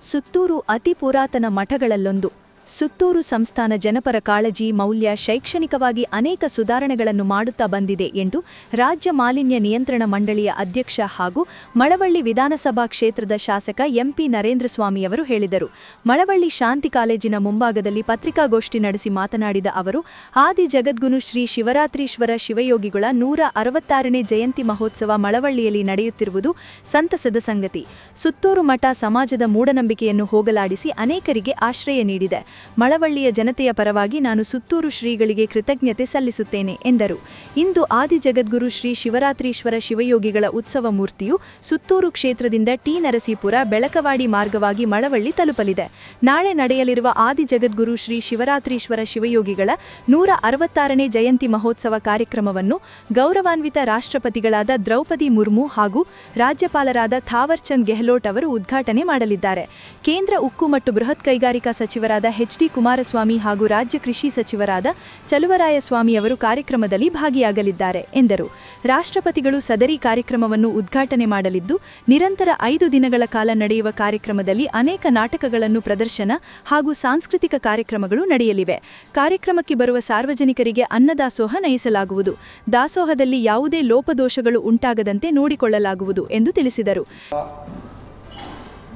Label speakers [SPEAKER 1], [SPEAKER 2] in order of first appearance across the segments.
[SPEAKER 1] ಸುತ್ತೂರು ಅತಿ ಪುರಾತನ ಮಠಗಳಲ್ಲೊಂದು. ಸುತ್ತೂರು ಸಂಸ್ಥಾನ ಜನಪರ ಕಾಳಜಿ ಮೌಲ್ಯ ಶೈಕ್ಷಣಿಕವಾಗಿ ಅನೇಕ ಸುಧಾರಣೆಗಳನ್ನು ಮಾಡುತ್ತಾ ಬಂದಿದೆ ಎಂದು ರಾಜ್ಯ ಮಾಲಿನ್ಯ ನಿಯಂತ್ರಣ ಮಂಡಳಿಯ ಅಧ್ಯಕ್ಷ ಹಾಗೂ ಮಳವಳ್ಳಿ ವಿಧಾನಸಭಾ ಕ್ಷೇತ್ರದ ಶಾಸಕ ಎಂಪಿ ನರೇಂದ್ರ ಸ್ವಾಮಿಯವರು ಹೇಳಿದರು. ಮಳವಳ್ಳಿ ಶಾಂತಿ ಕಾಲೇಜಿನ ಮುಂಭಾಗದಲ್ಲಿ ಪತ್ರಿಕಾಗೋಷ್ಠಿ ನಡೆಸಿ ಮಾತನಾಡಿದ ಅವರು, ಆದಿ ಜಗದ್ಗುನು ಶ್ರೀ ಶಿವರಾತ್ರೀಶ್ವರ ಶಿವಯೋಗಿಗಳ ನೂರ ಅರವತ್ತಾರನೇ ಜಯಂತಿ ಮಹೋತ್ಸವ ಮಳವಳ್ಳಿಯಲ್ಲಿ ನಡೆಯುತ್ತಿರುವುದು ಸಂತಸದ ಸಂಗತಿ. ಸುತ್ತೂರು ಮಠ ಸಮಾಜದ ಮೂಢನಂಬಿಕೆಯನ್ನು ಹೋಗಲಾಡಿಸಿ ಅನೇಕರಿಗೆ ಆಶ್ರಯ ನೀಡಿದೆ. ಮಳವಳ್ಳಿಯ ಜನತೆಯ ಪರವಾಗಿ ನಾನು ಸುತ್ತೂರು ಶ್ರೀಗಳಿಗೆ ಕೃತಜ್ಞತೆ ಸಲ್ಲಿಸುತ್ತೇನೆ, ಎಂದರು. ಇಂದು ಆದಿ ಜಗದ್ಗುರು ಶ್ರೀ ಶಿವರಾತ್ರೀಶ್ವರ ಶಿವಯೋಗಿಗಳ ಉತ್ಸವ ಮೂರ್ತಿಯು ಸುತ್ತೂರು ಕ್ಷೇತ್ರದಿಂದ ಟಿ. ನರಸೀಪುರ, ಬೆಳಕವಾಡಿ ಮಾರ್ಗವಾಗಿ ಮಳವಳ್ಳಿ ತಲುಪಲಿದೆ. ನಾಳೆ ನಡೆಯಲಿರುವ ಆದಿ ಜಗದ್ಗುರು ಶ್ರೀ ಶಿವರಾತ್ರೀಶ್ವರ ಶಿವಯೋಗಿಗಳ ನೂರ ಅರವತ್ತಾರನೇ ಜಯಂತಿ ಮಹೋತ್ಸವ ಕಾರ್ಯಕ್ರಮವನ್ನು ಗೌರವಾನ್ವಿತ ರಾಷ್ಟ್ರಪತಿಗಳಾದ ದ್ರೌಪದಿ ಮುರ್ಮು ಹಾಗೂ ರಾಜ್ಯಪಾಲರಾದ ಥಾವರ್ಚಂದ್ ಗೆಹ್ಲೋಟ್ ಅವರು ಉದ್ಘಾಟನೆ ಮಾಡಲಿದ್ದಾರೆ. ಕೇಂದ್ರ ಉಕ್ಕು ಮತ್ತು ಬೃಹತ್ ಕೈಗಾರಿಕಾ ಸಚಿವರಾದ ಎಚ್ ಡಿ ಕುಮಾರಸ್ವಾಮಿ ಹಾಗೂ ರಾಜ್ಯ ಕೃಷಿ ಸಚಿವರಾದ ಚಲುವರಾಯಸ್ವಾಮಿ ಅವರು ಕಾರ್ಯಕ್ರಮದಲ್ಲಿ ಭಾಗಿಯಾಗಲಿದ್ದಾರೆ ಎಂದರು. ರಾಷ್ಟ್ರಪತಿಗಳು ಸದರಿ ಕಾರ್ಯಕ್ರಮವನ್ನು ಉದ್ಘಾಟನೆ ಮಾಡಲಿದ್ದು, ನಿರಂತರ ಐದು ದಿನಗಳ ಕಾಲ ನಡೆಯುವ ಕಾರ್ಯಕ್ರಮದಲ್ಲಿ ಅನೇಕ ನಾಟಕಗಳನ್ನು ಪ್ರದರ್ಶನ ಹಾಗೂ ಸಾಂಸ್ಕೃತಿಕ ಕಾರ್ಯಕ್ರಮಗಳು ನಡೆಯಲಿವೆ. ಕಾರ್ಯಕ್ರಮಕ್ಕೆ ಬರುವ ಸಾರ್ವಜನಿಕರಿಗೆ ಅನ್ನದಾಸೋಹ ನಯಿಸಲಾಗುವುದು. ದಾಸೋಹದಲ್ಲಿ ಯಾವುದೇ ಲೋಪದೋಷಗಳು ಉಂಟಾಗದಂತೆ ನೋಡಿಕೊಳ್ಳಲಾಗುವುದು ಎಂದು ತಿಳಿಸಿದರು.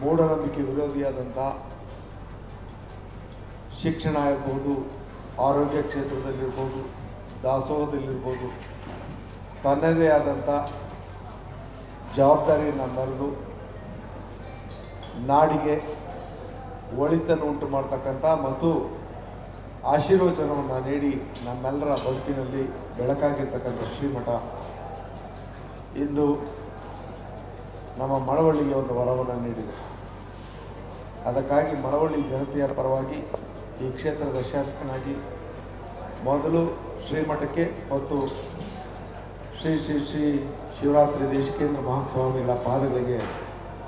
[SPEAKER 2] ಮೂಢನಂಬಿಕೆ ವಿರೋಧಿಯಾದಂಥ ಶಿಕ್ಷಣ ಇರ್ಬೋದು, ಆರೋಗ್ಯ ಕ್ಷೇತ್ರದಲ್ಲಿರ್ಬೋದು, ದಾಸೋಹದಲ್ಲಿರ್ಬೋದು, ತನ್ನದೇ ಆದಂಥ ಜವಾಬ್ದಾರಿಯನ್ನು ಮರೆದು ನಾಡಿಗೆ ಒಳಿತನ್ನು ಉಂಟು ಮಾಡ್ತಕ್ಕಂಥ ಮತ್ತು ಆಶೀರ್ವಚನವನ್ನು ನೀಡಿ ನಮ್ಮೆಲ್ಲರ ಬದುಕಿನಲ್ಲಿ ಬೆಳಕಾಗಿರ್ತಕ್ಕಂಥ ಶ್ರೀಮಠ. ಇಂದು ನಮ್ಮ ಮಳವಳ್ಳಿಗೆ ಒಂದು ವರವನ್ನು ನೀಡಿದೆ. ಅದಕ್ಕಾಗಿ ಮಳವಳ್ಳಿ ಜನತೆಯ ಪರವಾಗಿ ಈ ಕ್ಷೇತ್ರದ ಶಾಸಕನಾಗಿ ಮೊದಲು ಶ್ರೀಮಠಕ್ಕೆ ಮತ್ತು ಶ್ರೀ ಶ್ರೀ ಶ್ರೀ ಶಿವರಾತ್ರಿ ದೇಶಕೇಂದ್ರ ಮಹಾಸ್ವಾಮಿಗಳ ಪಾದಗಳಿಗೆ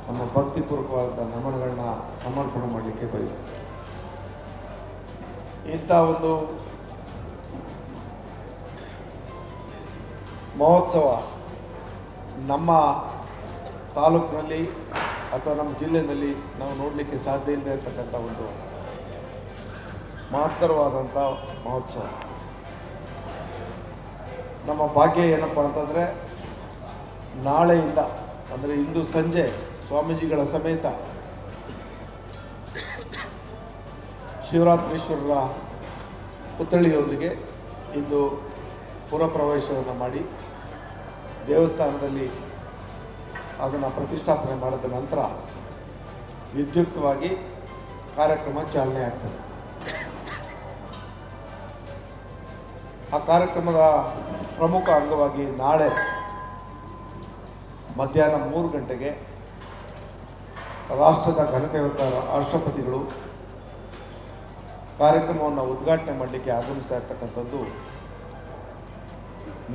[SPEAKER 2] ನಮ್ಮ ಭಕ್ತಿಪೂರ್ವಕವಾದ ನಮನಗಳನ್ನ ಸಮರ್ಪಣೆ ಮಾಡಲಿಕ್ಕೆ ಬಯಸ್ತೀನಿ. ಇಂಥ ಒಂದು ಮಹೋತ್ಸವ ನಮ್ಮ ತಾಲೂಕಿನಲ್ಲಿ ಅಥವಾ ನಮ್ಮ ಜಿಲ್ಲೆಯಲ್ಲಿ ನಾವು ನೋಡಲಿಕ್ಕೆ ಸಾಧ್ಯ ಇಲ್ಲದೆ ಇರತಕ್ಕಂಥ ಒಂದು ಮಹತ್ತರವಾದಂಥ ಮಹೋತ್ಸವ. ನಮ್ಮ ಭಾಗ್ಯ ಏನಪ್ಪ ಅಂತಂದರೆ, ನಾಳೆಯಿಂದ, ಅಂದರೆ ಇಂದು ಸಂಜೆ ಸ್ವಾಮೀಜಿಗಳ ಸಮೇತ ಶಿವರಾತ್ರೀಶ್ವರರ ಪುತ್ಥಳಿಯೊಂದಿಗೆ ಇಂದು ಪುರಪ್ರವೇಶವನ್ನು ಮಾಡಿ ದೇವಸ್ಥಾನದಲ್ಲಿ ಅದನ್ನು ಪ್ರತಿಷ್ಠಾಪನೆ ಮಾಡಿದ ನಂತರ ವಿದ್ಯುಕ್ತವಾಗಿ ಕಾರ್ಯಕ್ರಮ ಚಾಲನೆ ಆಗ್ತದೆ. ಆ ಕಾರ್ಯಕ್ರಮದ ಪ್ರಮುಖ ಅಂಗವಾಗಿ ನಾಳೆ ಮಧ್ಯಾಹ್ನ ಮೂರು ಗಂಟೆಗೆ ರಾಷ್ಟ್ರದ ಘನತೆ ರಾಷ್ಟ್ರಪತಿಗಳು ಕಾರ್ಯಕ್ರಮವನ್ನು ಉದ್ಘಾಟನೆ ಮಾಡಲಿಕ್ಕೆ ಆಗಮಿಸ್ತಾ ಇರ್ತಕ್ಕಂಥದ್ದು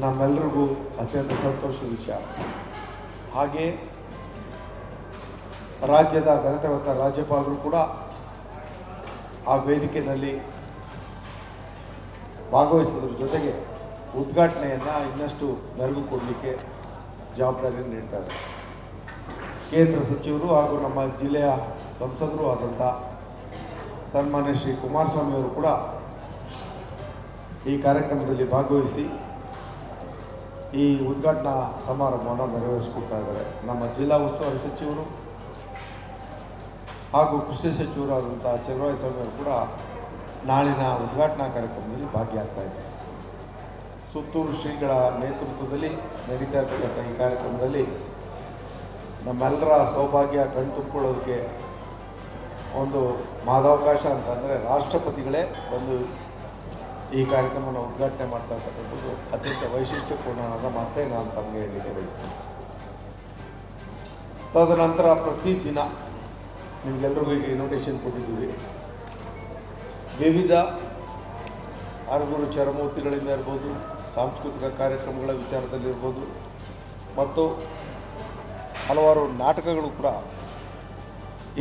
[SPEAKER 2] ನಮ್ಮೆಲ್ಲರಿಗೂ ಅತ್ಯಂತ ಸಂತೋಷದ ವಿಷಯ. ಹಾಗೆ ರಾಜ್ಯದ ಘನತೆ ಹೊತ್ತ ರಾಜ್ಯಪಾಲರು ಕೂಡ ಆ ವೇದಿಕೆಯಲ್ಲಿ ಭಾಗವಹಿಸೋದ್ರ ಜೊತೆಗೆ ಉದ್ಘಾಟನೆಯನ್ನು ಇನ್ನಷ್ಟು ಮೆರುಗು ಕೊಡಲಿಕ್ಕೆ ಜವಾಬ್ದಾರಿಯನ್ನು ನೀಡ್ತಾರೆ ಕೇಂದ್ರ ಸಚಿವರು ಹಾಗೂ ನಮ್ಮ ಜಿಲ್ಲೆಯ ಸಂಸದರು ಆದಂಥ ಸನ್ಮಾನ್ಯ ಶ್ರೀ ಕುಮಾರಸ್ವಾಮಿ ಅವರು ಕೂಡ ಈ ಕಾರ್ಯಕ್ರಮದಲ್ಲಿ ಭಾಗವಹಿಸಿ ಈ ಉದ್ಘಾಟನಾ ಸಮಾರಂಭವನ್ನು ನೆರವೇರಿಸಿಕೊಡ್ತಾ ಇದ್ದಾರೆ. ನಮ್ಮ ಜಿಲ್ಲಾ ಉಸ್ತುವಾರಿ ಸಚಿವರು ಹಾಗೂ ಕೃಷಿ ಸಚಿವರಾದಂಥ ಆದಂಥ ಸ್ವಾಮಿಯವರು ಕೂಡ ನಾಳಿನ ಉದ್ಘಾಟನಾ ಕಾರ್ಯಕ್ರಮದಲ್ಲಿ ಭಾಗಿಯಾಗ್ತಾ ಇದೆ ಸುತ್ತೂರು ಶ್ರೀಗಳ ನೇತೃತ್ವದಲ್ಲಿ ನಡೀತಾ ಇರ್ತಕ್ಕಂಥ ಈ ಕಾರ್ಯಕ್ರಮದಲ್ಲಿ ನಮ್ಮೆಲ್ಲರ ಸೌಭಾಗ್ಯ ಕಣ್ತುಂಬಿಕೊಳ್ಳೋದಕ್ಕೆ ಒಂದು ಮಾದಾವಕಾಶ ಅಂತಂದರೆ ರಾಷ್ಟ್ರಪತಿಗಳೇ ಒಂದು ಈ ಕಾರ್ಯಕ್ರಮವನ್ನು ಉದ್ಘಾಟನೆ ಮಾಡ್ತಾ ಅತ್ಯಂತ ವೈಶಿಷ್ಟ್ಯಪೂರ್ಣವಾದ ಮಾತೇ ನಾನು ತಮಗೆ ಹೇಳಲಿಕ್ಕೆ ಬಯಸ್ತೀನಿ. ತದನಂತರ ಪ್ರತಿದಿನ ನಿಮಗೆಲ್ಲರಿಗೂ ಈಗ ಇನ್ವಿಟೇಷನ್ ಕೊಟ್ಟಿದ್ದೀವಿ. ವಿವಿಧ ಅರಗುರು ಚರಮೂರ್ತಿಗಳಿಂದ ಇರ್ಬೋದು, ಸಾಂಸ್ಕೃತಿಕ ಕಾರ್ಯಕ್ರಮಗಳ ವಿಚಾರದಲ್ಲಿರ್ಬೋದು ಮತ್ತು ಹಲವಾರು ನಾಟಕಗಳು ಕೂಡ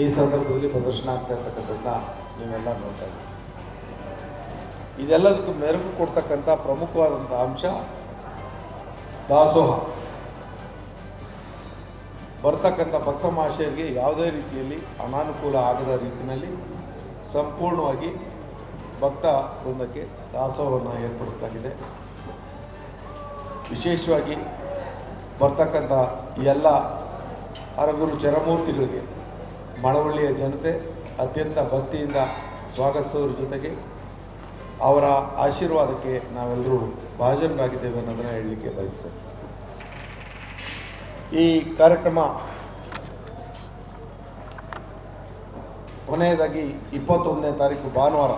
[SPEAKER 2] ಈ ಸಂದರ್ಭದಲ್ಲಿ ಪ್ರದರ್ಶನ ಆಗ್ತಾ ಇರ್ತಕ್ಕಂಥದ್ದನ್ನ ನೀವೆಲ್ಲ ನೋಡ್ತಾ ಇದ್ದೀವಿ ಇದೆಲ್ಲದಕ್ಕೂ ಮೆರುಗು ಕೊಡ್ತಕ್ಕಂಥ ಪ್ರಮುಖವಾದಂಥ ಅಂಶ ದಾಸೋಹ. ಬರ್ತಕ್ಕಂಥ ಭಕ್ತ ಮಹಾಶಯರಿಗೆ ಯಾವುದೇ ರೀತಿಯಲ್ಲಿ ಅನಾನುಕೂಲ ಆಗದ ರೀತಿಯಲ್ಲಿ ಸಂಪೂರ್ಣವಾಗಿ ಭಕ್ತ ವೃಂದಕ್ಕೆ ದಾಸೋಹವನ್ನು ಏರ್ಪಡಿಸಲಾಗಿದೆ ವಿಶೇಷವಾಗಿ ಬರ್ತಕ್ಕಂಥ ಎಲ್ಲ ಅರಗುರು ಚರಮೂರ್ತಿಗಳಿಗೆ, ಮಳವಳ್ಳಿಯ ಜನತೆ ಅತ್ಯಂತ ಭಕ್ತಿಯಿಂದ ಸ್ವಾಗತಿಸೋದ್ರ ಜೊತೆಗೆ ಅವರ ಆಶೀರ್ವಾದಕ್ಕೆ ನಾವೆಲ್ಲರೂ ಭಾಜನರಾಗಿದ್ದೇವೆ ಅನ್ನೋದನ್ನು ಹೇಳಲಿಕ್ಕೆ ಬಯಸ್ತೇನೆ. ಈ ಕಾರ್ಯಕ್ರಮ ಕೊನೆಯದಾಗಿ ಇಪ್ಪತ್ತೊಂದನೇ ತಾರೀಕು ಭಾನುವಾರ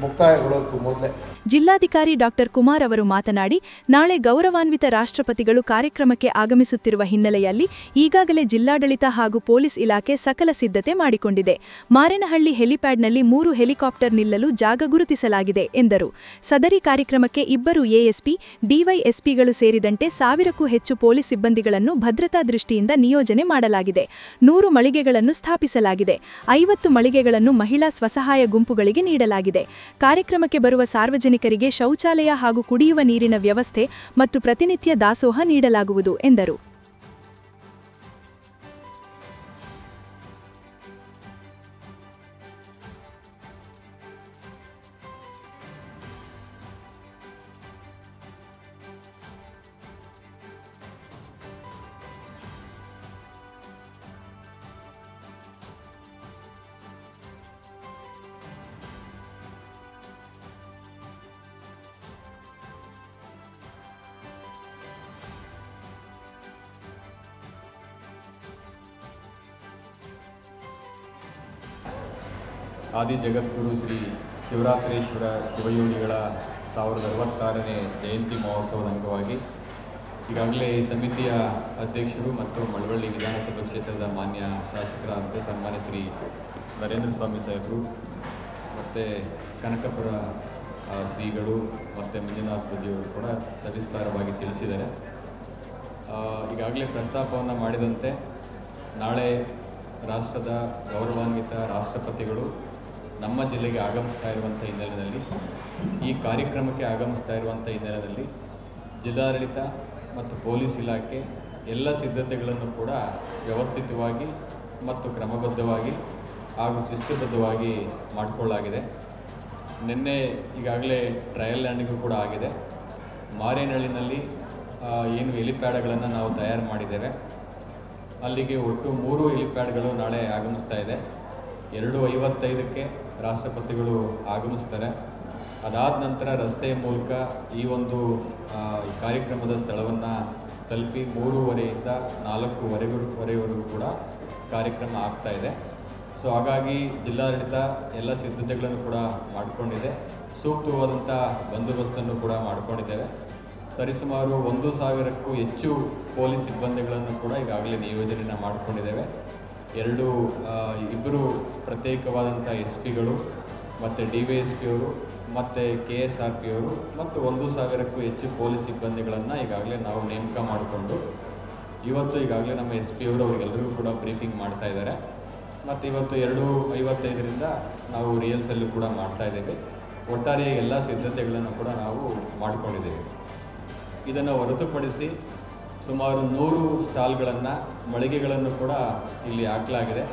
[SPEAKER 2] ಮುಕ್ತಾಯಗೊಳ್ಳೋದಕ್ಕೂ ಮೊದಲೇ
[SPEAKER 1] ಜಿಲ್ಲಾಧಿಕಾರಿ ಡಾಕ್ಟರ್ ಕುಮಾರ್ ಅವರು ಮಾತನಾಡಿ, ನಾಳೆ ಗೌರವಾನ್ವಿತ ರಾಷ್ಟ್ರಪತಿಗಳು ಕಾರ್ಯಕ್ರಮಕ್ಕೆ ಆಗಮಿಸುತ್ತಿರುವ ಹಿನ್ನೆಲೆಯಲ್ಲಿ ಈಗಾಗಲೇ ಜಿಲ್ಲಾಡಳಿತ ಹಾಗೂ ಪೊಲೀಸ್ ಇಲಾಖೆ ಸಕಲ ಸಿದ್ಧತೆ ಮಾಡಿಕೊಂಡಿದೆ. ಮಾರೇನಹಳ್ಳಿ ಹೆಲಿಪ್ಯಾಡ್ನಲ್ಲಿ ಮೂರು ಹೆಲಿಕಾಪ್ಟರ್ ನಿಲ್ಲಲು ಜಾಗ ಗುರುತಿಸಲಾಗಿದೆ ಎಂದರು. ಸದರಿ ಕಾರ್ಯಕ್ರಮಕ್ಕೆ ಇಬ್ಬರು ಎಎಸ್ಪಿ ಡಿವೈಎಸ್ಪಿಗಳು ಸೇರಿದಂತೆ ಸಾವಿರಕ್ಕೂ ಹೆಚ್ಚು ಪೊಲೀಸ್ ಸಿಬ್ಬಂದಿಗಳನ್ನು ಭದ್ರತಾ ದೃಷ್ಟಿಯಿಂದ ನಿಯೋಜನೆ ಮಾಡಲಾಗಿದೆ. ನೂರು ಮಳಿಗೆಗಳನ್ನು ಸ್ಥಾಪಿಸಲಾಗಿದೆ. ಐವತ್ತು ಮಳಿಗೆಗಳನ್ನು ಮಹಿಳಾ ಸ್ವಸಹಾಯ ಗುಂಪುಗಳಿಗೆ ನೀಡಲಾಗಿದೆ. ಕಾರ್ಯಕ್ರಮಕ್ಕೆ ಬರುವ ಸಾರ್ವಜನಿಕರಿಗೆ ಶೌಚಾಲಯ ಹಾಗೂ ಕುಡಿಯುವ ನೀರಿನ ವ್ಯವಸ್ಥೆ ಮತ್ತು ಪ್ರತಿನಿತ್ಯ ದಾಸೋಹ ನೀಡಲಾಗುವುದು ಎಂದರು.
[SPEAKER 3] ಆದಿ ಜಗದ್ಗುರು ಶ್ರೀ ಶಿವರಾತ್ರೀಶ್ವರ ಶಿವಯೋಗಿಗಳ ಸಾವಿರದ ಅರವತ್ತಾರನೇ ಜಯಂತಿ ಮಹೋತ್ಸವದ ಅಂಗವಾಗಿ ಈಗಾಗಲೇ ಈ ಸಮಿತಿಯ ಅಧ್ಯಕ್ಷರು ಮತ್ತು ಮಳವಳ್ಳಿ ವಿಧಾನಸಭಾ ಕ್ಷೇತ್ರದ ಮಾನ್ಯ ಶಾಸಕರಾದಂತೆ ಸನ್ಮಾನ್ಯ ಶ್ರೀ ನರೇಂದ್ರ ಸ್ವಾಮಿ ಸಾಹೇಬರು, ಮತ್ತು ಕನಕಪುರ ಶ್ರೀಗಳು, ಮತ್ತು ಮಂಜುನಾಥ್ ಬದಿಯವರು ಕೂಡ ಸವಿಸ್ತಾರವಾಗಿ ತಿಳಿಸಿದ್ದಾರೆ. ಈಗಾಗಲೇ ಪ್ರಸ್ತಾಪವನ್ನು ಮಾಡಿದಂತೆ ನಾಳೆ ರಾಷ್ಟ್ರದ ಗೌರವಾನ್ವಿತ ರಾಷ್ಟ್ರಪತಿಗಳು ನಮ್ಮ ಜಿಲ್ಲೆಗೆ ಆಗಮಿಸ್ತಾ ಇರುವಂಥ ಹಿನ್ನೆಲೆಯಲ್ಲಿ, ಈ ಕಾರ್ಯಕ್ರಮಕ್ಕೆ ಆಗಮಿಸ್ತಾ ಇರುವಂಥ ಹಿನ್ನೆಲೆಯಲ್ಲಿ ಜಿಲ್ಲಾಡಳಿತ ಮತ್ತು ಪೊಲೀಸ್ ಇಲಾಖೆ ಎಲ್ಲ ಸಿದ್ಧತೆಗಳನ್ನು ಕೂಡ ವ್ಯವಸ್ಥಿತವಾಗಿ ಮತ್ತು ಕ್ರಮಬದ್ಧವಾಗಿ ಹಾಗೂ ಶಿಸ್ತುಬದ್ಧವಾಗಿ ಮಾಡಿಕೊಳ್ಳಲಾಗಿದೆ. ನಿನ್ನೆ ಈಗಾಗಲೇ ಟ್ರಯಲ್ ಲ್ಯಾಂಡಿಗೂ ಕೂಡ ಆಗಿದೆ. ಮಾರೇನಹಳ್ಳಿನಲ್ಲಿ ಏನು ಹೆಲಿಪ್ಯಾಡ್ಗಳನ್ನು ನಾವು ತಯಾರು ಮಾಡಿದ್ದೇವೆ. ಅಲ್ಲಿಗೆ ಒಟ್ಟು ಮೂರು ಹೆಲಿಪ್ಯಾಡ್ಗಳು ನಾಳೆ ಆಗಮಿಸ್ತಾ ಇದೆ. ಎರಡು ಐವತ್ತೈದಕ್ಕೆ ರಾಷ್ಟ್ರಪತಿಗಳು ಆಗಮಿಸ್ತಾರೆ. ಅದಾದ ನಂತರ ರಸ್ತೆಯ ಮೂಲಕ ಈ ಒಂದು ಕಾರ್ಯಕ್ರಮದ ಸ್ಥಳವನ್ನು ತಲುಪಿ ಮೂರುವರೆಯಿಂದ ನಾಲ್ಕೂವರೆಗೂ ವರೆವರೆಗೂ ಕೂಡ ಕಾರ್ಯಕ್ರಮ ಆಗ್ತಾ ಇದೆ. ಸೊ, ಹಾಗಾಗಿ ಜಿಲ್ಲಾಡಳಿತ ಎಲ್ಲ ಸಿದ್ಧತೆಗಳನ್ನು ಕೂಡ ಮಾಡಿಕೊಂಡಿದೆ. ಸೂಕ್ತವಾದಂಥ ಬಂದೋಬಸ್ತನ್ನು ಕೂಡ ಮಾಡಿಕೊಂಡಿದ್ದೇವೆ. ಸರಿಸುಮಾರು ಒಂದು ಸಾವಿರಕ್ಕೂ ಹೆಚ್ಚು ಪೊಲೀಸ್ ಸಿಬ್ಬಂದಿಗಳನ್ನು ಕೂಡ ಈಗಾಗಲೇ ನಿಯೋಜನೆಯನ್ನು ಮಾಡಿಕೊಂಡಿದ್ದೇವೆ. ಎರಡು ಇಬ್ಬರು ಪ್ರತ್ಯೇಕವಾದಂಥ ಎಸ್ ಪಿಗಳು ಮತ್ತು ಡಿ ವೈ ಎಸ್ ಪಿ ಅವರು ಮತ್ತು ಕೆ ಎಸ್ ಆರ್ ಪಿ ಅವರು ಮತ್ತು ಒಂದು ಸಾವಿರಕ್ಕೂ ಹೆಚ್ಚು ಪೊಲೀಸ್ ಸಿಬ್ಬಂದಿಗಳನ್ನು ಈಗಾಗಲೇ ನಾವು ನೇಮಕ ಮಾಡಿಕೊಂಡು, ಇವತ್ತು ಈಗಾಗಲೇ ನಮ್ಮ ಎಸ್ ಪಿ ಅವರು ಅವರಿಗೆಲ್ಲರಿಗೂ ಕೂಡ ಬ್ರೀಫಿಂಗ್ ಮಾಡ್ತಾ ಇದ್ದಾರೆ. ಮತ್ತು ಇವತ್ತು ಎರಡು ಐವತ್ತೈದರಿಂದ ನಾವು ರಿಯಲ್ಸಲ್ಲೂ ಕೂಡ ಮಾಡ್ತಾ ಇದ್ದೇವೆ. ಒಟ್ಟಾರೆ ಎಲ್ಲ ಸಿದ್ಧತೆಗಳನ್ನು ಕೂಡ ನಾವು ಮಾಡಿಕೊಂಡಿದ್ದೇವೆ. ಇದನ್ನು ಹೊರತುಪಡಿಸಿ ಸುಮಾರು ನೂರು ಸ್ಟಾಲ್ಗಳನ್ನು, ಮಳಿಗೆಗಳನ್ನು ಕೂಡ ಇಲ್ಲಿ ಹಾಕಲಾಗಿದೆ.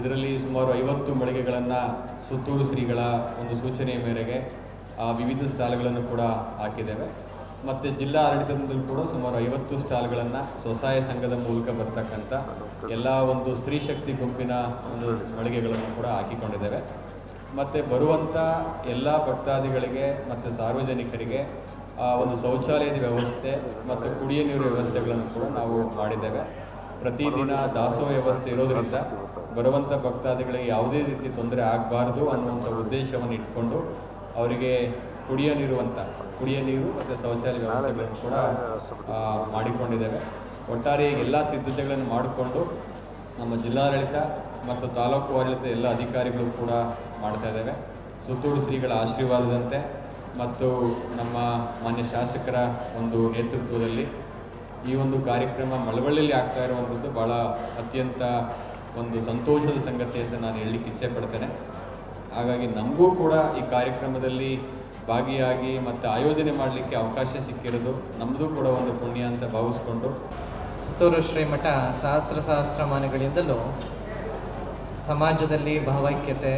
[SPEAKER 3] ಇದರಲ್ಲಿ ಸುಮಾರು ಐವತ್ತು ಮಳಿಗೆಗಳನ್ನು ಸುತ್ತೂರು ಶ್ರೀಗಳ ಒಂದು ಸೂಚನೆಯ ಮೇರೆಗೆ ವಿವಿಧ ಸ್ಟಾಲ್ಗಳನ್ನು ಕೂಡ ಹಾಕಿದ್ದೇವೆ. ಮತ್ತು ಜಿಲ್ಲಾ ಆಡಳಿತದಿಂದಲೂ ಕೂಡ ಸುಮಾರು ಐವತ್ತು ಸ್ಟಾಲ್ಗಳನ್ನು ಸ್ವಸಹಾಯ ಸಂಘದ ಮೂಲಕ ಬರ್ತಕ್ಕಂಥ ಎಲ್ಲ ಒಂದು ಸ್ತ್ರೀ ಶಕ್ತಿ ಗುಂಪಿನ ಒಂದು ಮಳಿಗೆಗಳನ್ನು ಕೂಡ ಹಾಕಿಕೊಂಡಿದ್ದೇವೆ. ಮತ್ತು ಬರುವಂಥ ಎಲ್ಲ ಭಕ್ತಾದಿಗಳಿಗೆ ಮತ್ತು ಸಾರ್ವಜನಿಕರಿಗೆ ಒಂದು ಶೌಚಾಲಯದ ವ್ಯವಸ್ಥೆ ಮತ್ತು ಕುಡಿಯ ನೀರು ವ್ಯವಸ್ಥೆಗಳನ್ನು ಕೂಡ ನಾವು ಮಾಡಿದ್ದೇವೆ. ಪ್ರತಿದಿನ ದಾಸೋಹ ವ್ಯವಸ್ಥೆ ಇರೋದರಿಂದ ಬರುವಂಥ ಭಕ್ತಾದಿಗಳಿಗೆ ಯಾವುದೇ ರೀತಿ ತೊಂದರೆ ಆಗಬಾರ್ದು ಅನ್ನುವಂಥ ಉದ್ದೇಶವನ್ನು ಇಟ್ಕೊಂಡು ಅವರಿಗೆ ಕುಡಿಯ ನೀರು ಅಂತ, ಕುಡಿಯ ನೀರು ಮತ್ತು ಶೌಚಾಲಯ ವ್ಯವಸ್ಥೆಗಳನ್ನು ಕೂಡ ಮಾಡಿಕೊಂಡಿದ್ದೇವೆ. ಒಟ್ಟಾರೆ ಎಲ್ಲ ಸಿದ್ಧತೆಗಳನ್ನು ಮಾಡಿಕೊಂಡು ನಮ್ಮ ಜಿಲ್ಲಾಡಳಿತ ಮತ್ತು ತಾಲೂಕು ಆಡಳಿತ ಎಲ್ಲ ಅಧಿಕಾರಿಗಳು ಕೂಡ ಮಾಡ್ತಾ ಇದ್ದೇವೆ. ಸುತ್ತೂರು ಶ್ರೀಗಳ ಆಶೀರ್ವಾದದಂತೆ ಮತ್ತು ನಮ್ಮ ಮಾನ್ಯ ಶಾಸಕರ ಒಂದು ನೇತೃತ್ವದಲ್ಲಿ ಈ ಒಂದು ಕಾರ್ಯಕ್ರಮ ಮಳವಳ್ಳಿಯಲ್ಲಿ ಆಗ್ತಾ ಇರುವಂಥದ್ದು ಭಾಳ ಅತ್ಯಂತ ಒಂದು ಸಂತೋಷದ ಸಂಗತಿ ಅಂತ ನಾನು ಹೇಳಲಿಕ್ಕೆ ಇಚ್ಛೆ ಪಡ್ತೇನೆ. ಹಾಗಾಗಿ ನಮಗೂ ಕೂಡ ಈ ಕಾರ್ಯಕ್ರಮದಲ್ಲಿ ಭಾಗಿಯಾಗಿ ಮತ್ತು ಆಯೋಜನೆ ಮಾಡಲಿಕ್ಕೆ ಅವಕಾಶ ಸಿಕ್ಕಿರೋದು ನಮ್ಮದು ಕೂಡ ಒಂದು ಪುಣ್ಯ ಅಂತ ಭಾವಿಸ್ಕೊಂಡು.
[SPEAKER 4] ಸುತ್ತೂರು ಶ್ರೀಮಠ ಸಹಸ್ರ ಸಹಸ್ರಮಾನಗಳಿಂದಲೂ ಸಮಾಜದಲ್ಲಿ ಭಾವೈಕ್ಯತೆ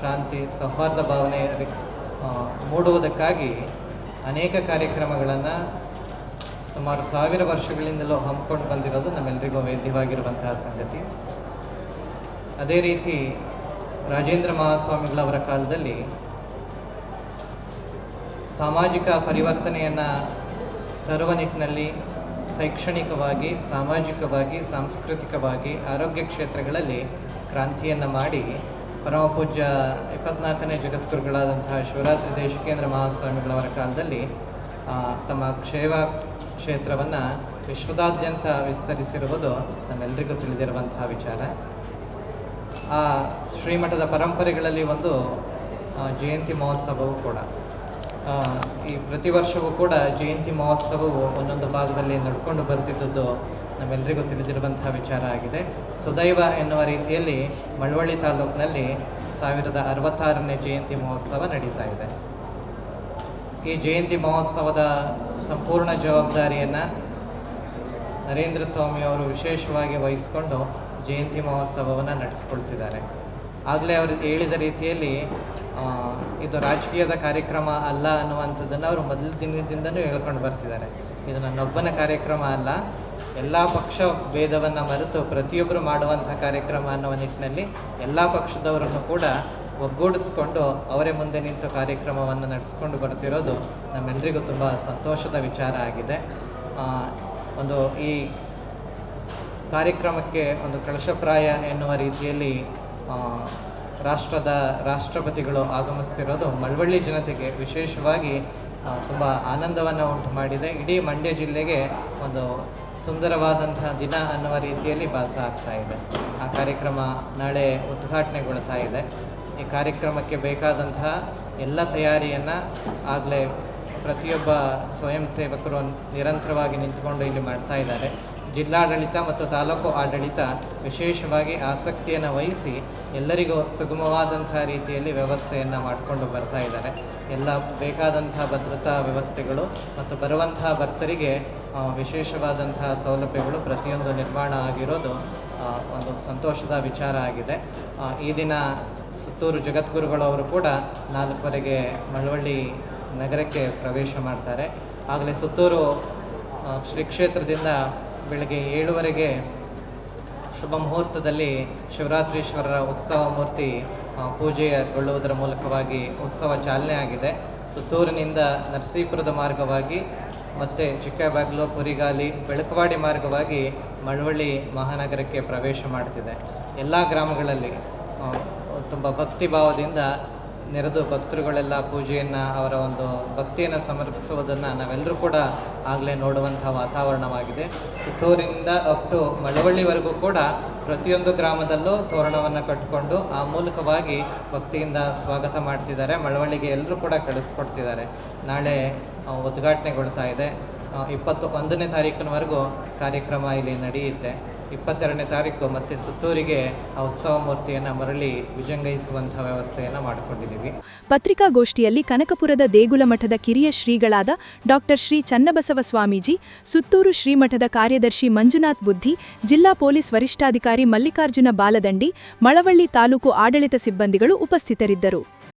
[SPEAKER 4] ಶಾಂತಿ, ಸೌಹಾರ್ದ ಭಾವನೆ ಮೂಡುವುದಕ್ಕಾಗಿ ಅನೇಕ ಕಾರ್ಯಕ್ರಮಗಳನ್ನು ಸುಮಾರು ಸಾವಿರ ವರ್ಷಗಳಿಂದಲೂ ಹಮ್ಮಿಕೊಂಡು ಬಂದಿರೋದು ನಮ್ಮೆಲ್ಲರಿಗೂ ವೇದ್ಯವಾಗಿರುವಂತಹ ಸಂಗತಿ. ಅದೇ ರೀತಿ ರಾಜೇಂದ್ರ ಮಹಾಸ್ವಾಮಿಗಳವರ ಕಾಲದಲ್ಲಿ ಸಾಮಾಜಿಕ ಪರಿವರ್ತನೆಯನ್ನು ತರುವ ನಿಟ್ಟಿನಲ್ಲಿ ಶೈಕ್ಷಣಿಕವಾಗಿ, ಸಾಮಾಜಿಕವಾಗಿ, ಸಾಂಸ್ಕೃತಿಕವಾಗಿ, ಆರೋಗ್ಯ ಕ್ಷೇತ್ರಗಳಲ್ಲಿ ಕ್ರಾಂತಿಯನ್ನು ಮಾಡಿ ಪರಮ ಪೂಜ್ಯ ಇಪ್ಪತ್ನಾಲ್ಕನೇ ಜಗದ್ಗುರುಗಳಾದಂತಹ ಶಿವರಾತ್ರಿ ದೇಶಿಕೇಂದ್ರ ಮಹಾಸ್ವಾಮಿಗಳವರ ಕಾಲದಲ್ಲಿ ತಮ್ಮ ಕ್ಷೇವ ಕ್ಷೇತ್ರವನ್ನು ವಿಶ್ವದಾದ್ಯಂತ ವಿಸ್ತರಿಸಿರುವುದು ನಮ್ಮೆಲ್ಲರಿಗೂ ತಿಳಿದಿರುವಂತಹ ವಿಚಾರ. ಆ ಶ್ರೀಮಠದ ಪರಂಪರೆಗಳಲ್ಲಿ ಒಂದು ಜಯಂತಿ ಮಹೋತ್ಸವವು ಕೂಡ. ಈ ಪ್ರತಿ ವರ್ಷವೂ ಕೂಡ ಜಯಂತಿ ಮಹೋತ್ಸವವು ಒಂದೊಂದು ಭಾಗದಲ್ಲಿ ನಡ್ಕೊಂಡು ಬರ್ತಿದ್ದದ್ದು ನಮ್ಮೆಲ್ಲರಿಗೂ ತಿಳಿದಿರುವಂತಹ ವಿಚಾರ ಆಗಿದೆ. ಸುದೈವ ಎನ್ನುವ ರೀತಿಯಲ್ಲಿ ಮಳವಳ್ಳಿ ತಾಲೂಕಿನಲ್ಲಿ ಸಾವಿರದ ಅರವತ್ತಾರನೇ ಜಯಂತಿ ಮಹೋತ್ಸವ ನಡೀತಾ ಇದೆ. ಈ ಜಯಂತಿ ಮಹೋತ್ಸವದ ಸಂಪೂರ್ಣ ಜವಾಬ್ದಾರಿಯನ್ನು ನರೇಂದ್ರ ಸ್ವಾಮಿ ಅವರು ವಿಶೇಷವಾಗಿ ವಹಿಸಿಕೊಂಡು ಜಯಂತಿ ಮಹೋತ್ಸವವನ್ನು ನಡೆಸ್ಕೊಳ್ತಿದ್ದಾರೆ. ಆಗಲೇ ಅವರು ಹೇಳಿದ ರೀತಿಯಲ್ಲಿ ಇದು ರಾಜಕೀಯದ ಕಾರ್ಯಕ್ರಮ ಅಲ್ಲ ಅನ್ನುವಂಥದ್ದನ್ನು ಅವರು ಮೊದಲ ದಿನದಿಂದನೂ ಹೇಳ್ಕೊಂಡು ಬರ್ತಿದ್ದಾರೆ. ಇದು ನನ್ನೊಬ್ಬನ ಕಾರ್ಯಕ್ರಮ ಅಲ್ಲ. ಎಲ್ಲ ಪಕ್ಷ ಭೇದವನ್ನು ಮರೆತು ಪ್ರತಿಯೊಬ್ಬರು ಮಾಡುವಂಥ ಕಾರ್ಯಕ್ರಮ ಅನ್ನುವ ನಿಟ್ಟಿನಲ್ಲಿ ಎಲ್ಲ ಪಕ್ಷದವರನ್ನು ಕೂಡ ಒಗ್ಗೂಡಿಸ್ಕೊಂಡು ಅವರೇ ಮುಂದೆ ನಿಂತು ಕಾರ್ಯಕ್ರಮವನ್ನು ನಡೆಸ್ಕೊಂಡು ಬರ್ತಿರೋದು ನಮ್ಮೆಲ್ಲರಿಗೂ ತುಂಬ ಸಂತೋಷದ ವಿಚಾರ ಆಗಿದೆ. ಒಂದು ಈ ಕಾರ್ಯಕ್ರಮಕ್ಕೆ ಒಂದು ಕಳಶಪ್ರಾಯ ಎನ್ನುವ ರೀತಿಯಲ್ಲಿ ರಾಷ್ಟ್ರದ ರಾಷ್ಟ್ರಪತಿಗಳು ಆಗಮಿಸ್ತಿರೋದು ಮಳವಳ್ಳಿ ಜನತೆಗೆ ವಿಶೇಷವಾಗಿ ತುಂಬ ಆನಂದವನ್ನು ಉಂಟು ಮಾಡಿದೆ. ಇಡೀ ಮಂಡ್ಯ ಜಿಲ್ಲೆಗೆ ಒಂದು ಸುಂದರವಾದಂತಹ ದಿನ ಅನ್ನುವ ರೀತಿಯಲ್ಲಿ ಭಾಸ ಆಗ್ತಾ ಇದೆ. ಆ ಕಾರ್ಯಕ್ರಮ ನಾಳೆ ಉದ್ಘಾಟನೆಗೊಳ್ತಾ ಇದೆ. ಈ ಕಾರ್ಯಕ್ರಮಕ್ಕೆ ಬೇಕಾದಂತಹ ಎಲ್ಲ ತಯಾರಿಯನ್ನು ಆಗಲೇ ಪ್ರತಿಯೊಬ್ಬ ಸ್ವಯಂ ಸೇವಕರು ನಿರಂತರವಾಗಿ ನಿಂತುಕೊಂಡು ಇಲ್ಲಿ ಮಾಡ್ತಾ ಇದ್ದಾರೆ. ಜಿಲ್ಲಾಡಳಿತ ಮತ್ತು ತಾಲೂಕು ಆಡಳಿತ ವಿಶೇಷವಾಗಿ ಆಸಕ್ತಿಯನ್ನು ವಹಿಸಿ ಎಲ್ಲರಿಗೂ ಸುಗಮವಾದಂತಹ ರೀತಿಯಲ್ಲಿ ವ್ಯವಸ್ಥೆಯನ್ನು ಮಾಡಿಕೊಂಡು ಬರ್ತಾ ಇದ್ದಾರೆ. ಎಲ್ಲ ಬೇಕಾದಂತಹ ಭದ್ರತಾ ವ್ಯವಸ್ಥೆಗಳು ಮತ್ತು ಬರುವಂತಹ ಭಕ್ತರಿಗೆ ವಿಶೇಷವಾದಂತಹ ಸೌಲಭ್ಯಗಳು ಪ್ರತಿಯೊಂದು ನಿರ್ಮಾಣ ಆಗಿರೋದು ಒಂದು ಸಂತೋಷದ ವಿಚಾರ ಆಗಿದೆ. ಈ ದಿನ ಸುತ್ತೂರು ಜಗದ್ಗುರುಗಳು ಅವರು ಕೂಡ ನಾಲ್ಕುವರೆಗೆ ಮಳವಳ್ಳಿ ನಗರಕ್ಕೆ ಪ್ರವೇಶ ಮಾಡ್ತಾರೆ. ಆಗಲೇ ಸುತ್ತೂರು ಶ್ರೀ ಕ್ಷೇತ್ರದಿಂದ ಬೆಳಗ್ಗೆ ಏಳುವರೆಗೆ ಶುಭ ಮುಹೂರ್ತದಲ್ಲಿ ಶಿವರಾತ್ರೀಶ್ವರರ ಉತ್ಸವ ಮೂರ್ತಿ ಪೂಜೆಗೊಳ್ಳುವುದರ ಮೂಲಕವಾಗಿ ಉತ್ಸವ ಚಾಲನೆ ಆಗಿದೆ. ಸುತ್ತೂರಿನಿಂದ ನರಸೀಪುರದ ಮಾರ್ಗವಾಗಿ ಮತ್ತು ಚಿಕ್ಕಬಾಗ್ಲು ಪುರಿಗಾಲಿ ಬೆಳಕವಾಡಿ ಮಾರ್ಗವಾಗಿ ಮಳವಳ್ಳಿ ಮಹಾನಗರಕ್ಕೆ ಪ್ರವೇಶ ಮಾಡ್ತಿದೆ. ಎಲ್ಲ ಗ್ರಾಮಗಳಲ್ಲಿ ತುಂಬ ಭಕ್ತಿ ಭಾವದಿಂದ ನೆರೆದು ಭಕ್ತರುಗಳೆಲ್ಲ ಪೂಜೆಯನ್ನು, ಅವರ ಒಂದು ಭಕ್ತಿಯನ್ನು ಸಮರ್ಪಿಸುವುದನ್ನು ನಾವೆಲ್ಲರೂ ಕೂಡ ಆಗಲೇ ನೋಡುವಂಥ ವಾತಾವರಣವಾಗಿದೆ. ಸುತ್ತೂರಿನಿಂದ ಅಪ್ ಟು ಮಳವಳ್ಳಿವರೆಗೂ ಕೂಡ ಪ್ರತಿಯೊಂದು ಗ್ರಾಮದಲ್ಲೂ ತೋರಣವನ್ನು ಕಟ್ಟಿಕೊಂಡು ಆ ಮೂಲಕವಾಗಿ ಭಕ್ತಿಯಿಂದ ಸ್ವಾಗತ ಮಾಡ್ತಿದ್ದಾರೆ. ಮಳವಳ್ಳಿಗೆ ಎಲ್ಲರೂ ಕೂಡ ಕಳಿಸ್ಕೊಡ್ತಿದ್ದಾರೆ. ನಾಳೆ ಉದ್ಘಾಟನೆಗೊಳ್ತಾ ಇದೆ. ಇಪ್ಪತ್ತು ಒಂದನೇ ತಾರೀಕಿನವರೆಗೂ ಕಾರ್ಯಕ್ರಮ ಇಲ್ಲಿ ನಡೆಯುತ್ತೆ. ಇಪ್ಪತ್ತೆರಡನೇ ತಾರೀಕು ಮತ್ತೆ ಸುತ್ತೂರಿಗೆ ಆ ಉತ್ಸವ ಮೂರ್ತಿಯನ್ನು ಮರಳಿ ವಿಜೃಂಭಿಸುವಂಥ ವ್ಯವಸ್ಥೆಯನ್ನು ಮಾಡಿಕೊಂಡಿದ್ದೀವಿ.
[SPEAKER 1] ಪತ್ರಿಕಾಗೋಷ್ಠಿಯಲ್ಲಿ ಕನಕಪುರದ ದೇಗುಲ ಮಠದ ಕಿರಿಯ ಶ್ರೀಗಳಾದ ಡಾಕ್ಟರ್ ಶ್ರೀ ಚನ್ನಬಸವ ಸ್ವಾಮೀಜಿ, ಸುತ್ತೂರು ಶ್ರೀಮಠದ ಕಾರ್ಯದರ್ಶಿ ಮಂಜುನಾಥ್ ಬುದ್ಧಿ, ಜಿಲ್ಲಾ ಪೊಲೀಸ್ ವರಿಷ್ಠಾಧಿಕಾರಿ ಮಲ್ಲಿಕಾರ್ಜುನ ಬಾಲದಂಡಿ, ಮಳವಳ್ಳಿ ತಾಲೂಕು ಆಡಳಿತ ಸಿಬ್ಬಂದಿಗಳು ಉಪಸ್ಥಿತರಿದ್ದರು.